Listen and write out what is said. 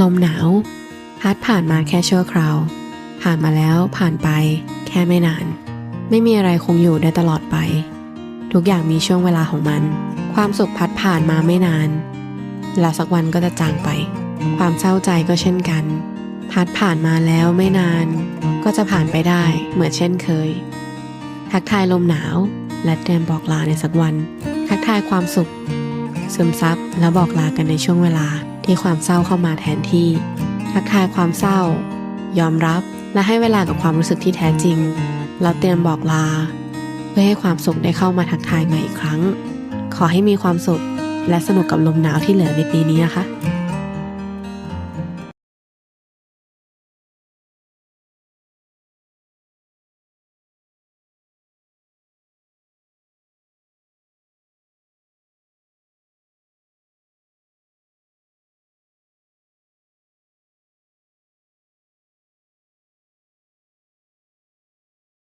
ลมหนาวพัดผ่านมาแค่ชั่วคราว ผ่านมาแล้วผ่านไปแค่ไม่นาน ไม่มีอะไรคงอยู่ได้ตลอดไป ทุกอย่างมีช่วงเวลาของมัน ความสุขพัดผ่านมาไม่นาน แล้วสักวันก็จะจางไป ความเศร้าใจก็เช่นกัน พัดผ่านมาแล้วไม่นาน ก็จะผ่านไปได้เหมือนเช่นเคย ทักทายลมหนาว และเตรียมบอกลาในสักวัน ทักทายความสุข ซึมซับแล้วบอกลากันในช่วงเวลาที่ความเศร้าเข้ามาแทนที่ทักทายความเศร้า ยอมรับและให้เวลากับความรู้สึกที่แท้จริง แล้วเตรียมบอกลา เพื่อให้ความสุขได้เข้ามาทักทายใหม่อีกครั้ง ขอให้มีความสุขและสนุกกับลมหนาวที่เหลือในปีนี้นะคะ